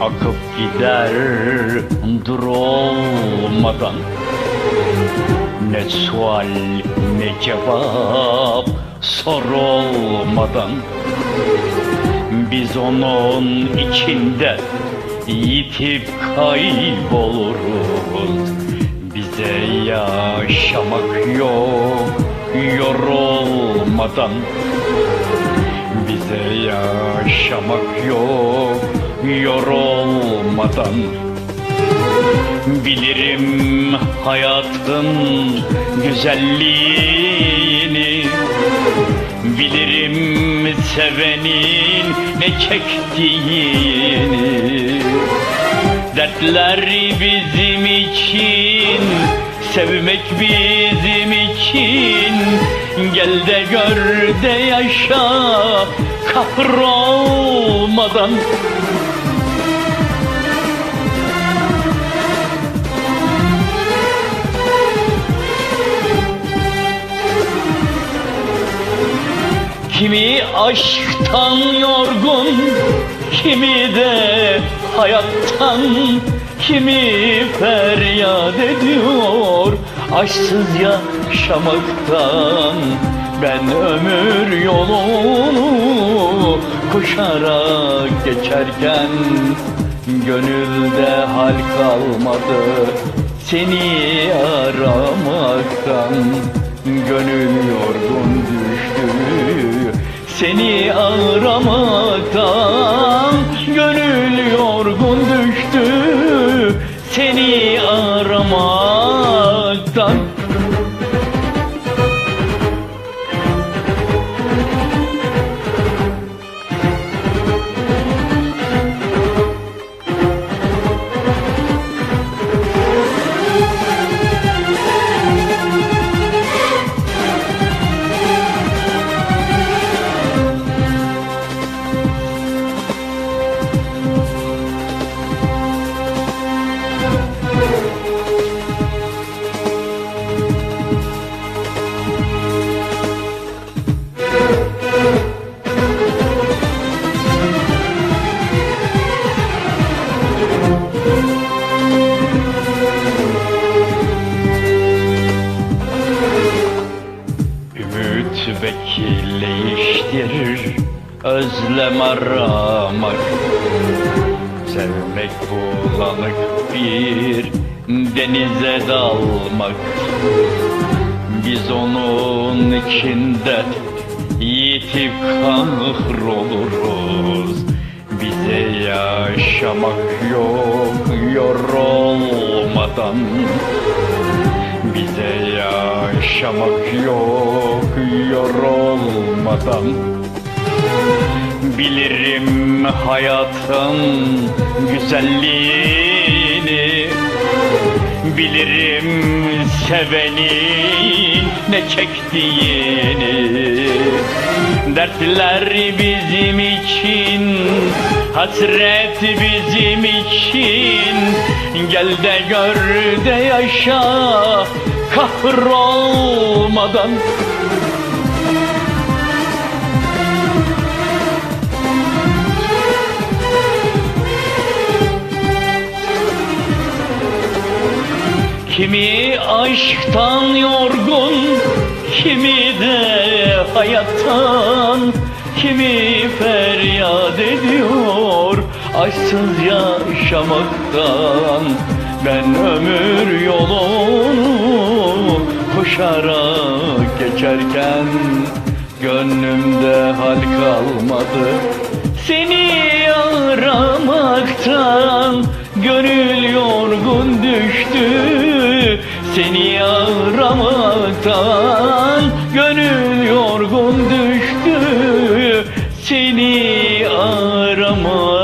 Akıp gider dur olmadan. Ne sual ne cevap sorulmadan Biz onun içinde yitip kayboluruz. Bize yaşamak yok yorulmadan bize yaşamak yok yorulmadan Bilirim hayatın güzelliğini. Bilirim sevenin ne çektiğini. Dertler bizim için Sevmek bizim için. Gel de gör de yaşa Kahrolmadan. Kimi aşktan yorgun Kimi de hayattan Kimi feryat ediyor. Aşksız yaşamaktan Ben ömür yolunu Koşarak geçerken Gönülde hal kalmadı. Seni aramaktan Gönül yorgun düştü. Seni aramaktan Ümit bekleştirir Özlem aramak Sevmek bulanık bir denize dalmak. Biz onun içinde yitip kahroluruz. Bize yaşamak yok yorulmadan bize yaşamak yok yorulmadan. Bilirim hayatın güzelliğini Bilirim sevenin ne çektiğini Dertler bizim için Hasret bizim için. Gel de gör de yaşa Kahrolmadan. Kimi aşktan yorgun Kimi de hayattan Kimi feryat ediyor. Aşksız yaşamaktan Ben ömür yolunu Koşarak geçerken Gönlümde hal kalmadı. Seni aramaktan Gönül yorgun düştü. Seni aramaktan aşkı seni aramaz